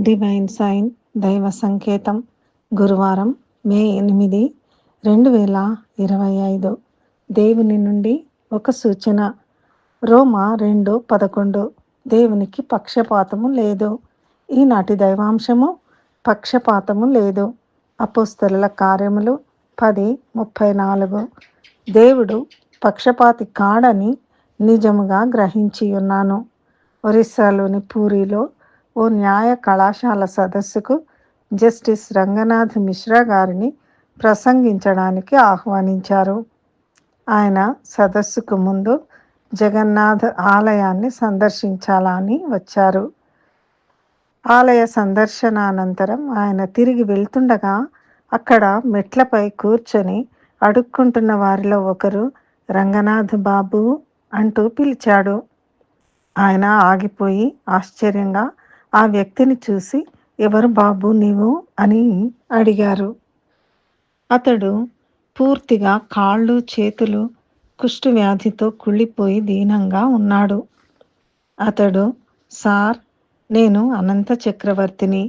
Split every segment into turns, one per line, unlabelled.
Divine sign దైవ సంకేతం గురువారం మే ఎనిమిది రెండు వేల ఇరవై ఐదు. దేవుని నుండి ఒక సూచన. రోమా రెండు పదకొండు. దేవునికి పక్షపాతము లేదు. ఈనాటి దైవాంశము పక్షపాతము లేదు. అపోస్తల కార్యములు పది ముప్పై నాలుగు. దేవుడు పక్షపాతి కాడని నిజముగా గ్రహించి ఉన్నాను ఒరిస్సాలోని పూరిలో ఓ న్యాయ కళాశాల సదస్సుకు జస్టిస్ రంగనాథ్ మిశ్రా గారిని ప్రసంగించడానికి ఆహ్వానించారు. ఆయన సదస్సుకు ముందు జగన్నాథ్ ఆలయాన్ని సందర్శించాలని వచ్చారు. ఆలయ సందర్శనానంతరం ఆయన తిరిగి వెళ్తుండగా అక్కడ మెట్లపై కూర్చొని అడుక్కుంటున్న వారిలో ఒకరు రంగనాథ్ బాబు అంటూ పిలిచాడు. ఆయన ఆగిపోయి ఆశ్చర్యంగా ఆ వ్యక్తిని చూసి ఎవరు బాబు నీవు? అని అడిగారు. అతడు పూర్తిగా కాళ్ళు చేతులు కుష్టు వ్యాధితో కుళ్ళిపోయి దీనంగా ఉన్నాడు. అతడు సార్ నేను అనంత చక్రవర్తిని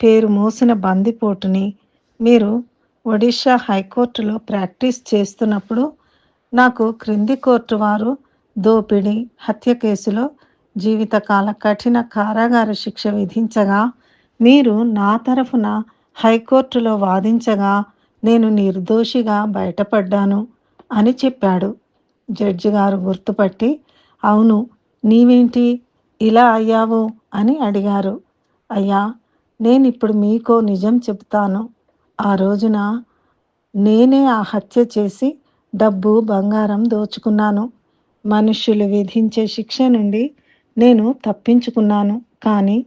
పేరు మోసిన బందిపోటుని మీరు ఒడిషా హైకోర్టులో ప్రాక్టీస్ చేస్తున్నప్పుడు నాకు క్రింది కోర్టు వారు దోపిడీ హత్య కేసులో జీవితకాల కఠిన కారాగార శిక్ష విధించగా మీరు నా తరఫున హైకోర్టులో వాదించగా నేను నిర్దోషిగా బయటపడ్డాను అని చెప్పాడు. జడ్జి గారు గుర్తుపట్టి అవును నీవేంటి ఇలా అయ్యావు అని అడిగారు. అయ్యా నేను ఇప్పుడు మీకో నిజం చెప్తాను ఆ రోజున నేనే ఆ హత్య చేసి డబ్బు బంగారం దోచుకున్నాను. మనుష్యులు విధించే శిక్ష నుండి నేను తప్పించుకున్నాను కానీ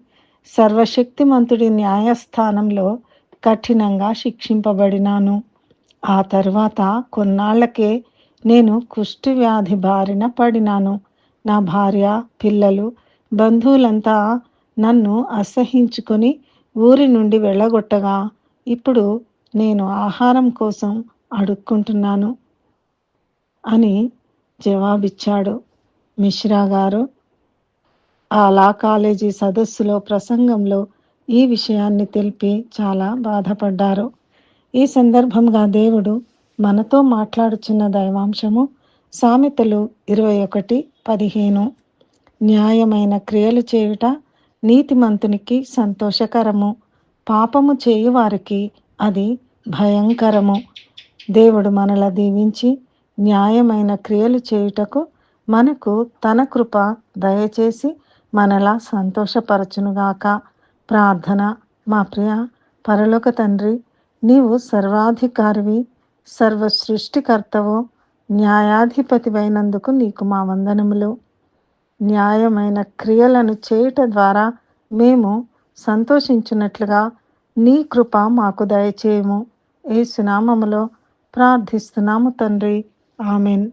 సర్వశక్తిమంతుడి న్యాయస్థానంలో కఠినంగా శిక్షింపబడినాను. ఆ తర్వాత కొన్నాళ్ళకే నేను కుష్టి వ్యాధి బారిన పడినాను. నా భార్య పిల్లలు బంధువులంతా నన్ను అసహించుకొని ఊరి నుండి వెళ్ళగొట్టగా ఇప్పుడు నేను ఆహారం కోసం అడుక్కుంటున్నాను అని జవాబిచ్చాడు మిశ్రా గారు. ఆ లా కాలేజీ సదస్సులో ప్రసంగంలో ఈ విషయాన్ని తెలిపి చాలా బాధపడ్డారు. ఈ సందర్భంగా దేవుడు మనతో మాట్లాడుచున్న దైవాంశము సామెతలు ఇరవై ఒకటి పదిహేను. న్యాయమైన క్రియలు చేయుట నీతిమంతునికి సంతోషకరము. పాపము చేయువారికి అది భయంకరము. దేవుడు మనల దీవించి న్యాయమైన క్రియలు చేయుటకు మనకు తన కృప దయచేసి మనలా సంతోషపరచునుగాక. ప్రార్థన మా ప్రియ పరలోక తండ్రి నీవు సర్వాధికారివి సర్వ సృష్టికర్తవు న్యాయాధిపతివైనందుకు నీకు మా వందనములు. న్యాయమైన క్రియలను చేయుట ద్వారా మేము సంతోషించినట్లుగా నీ కృప మాకు దయచేయము. ఏ సునామములో ప్రార్థిస్తున్నాము తండ్రి. ఆమెన్.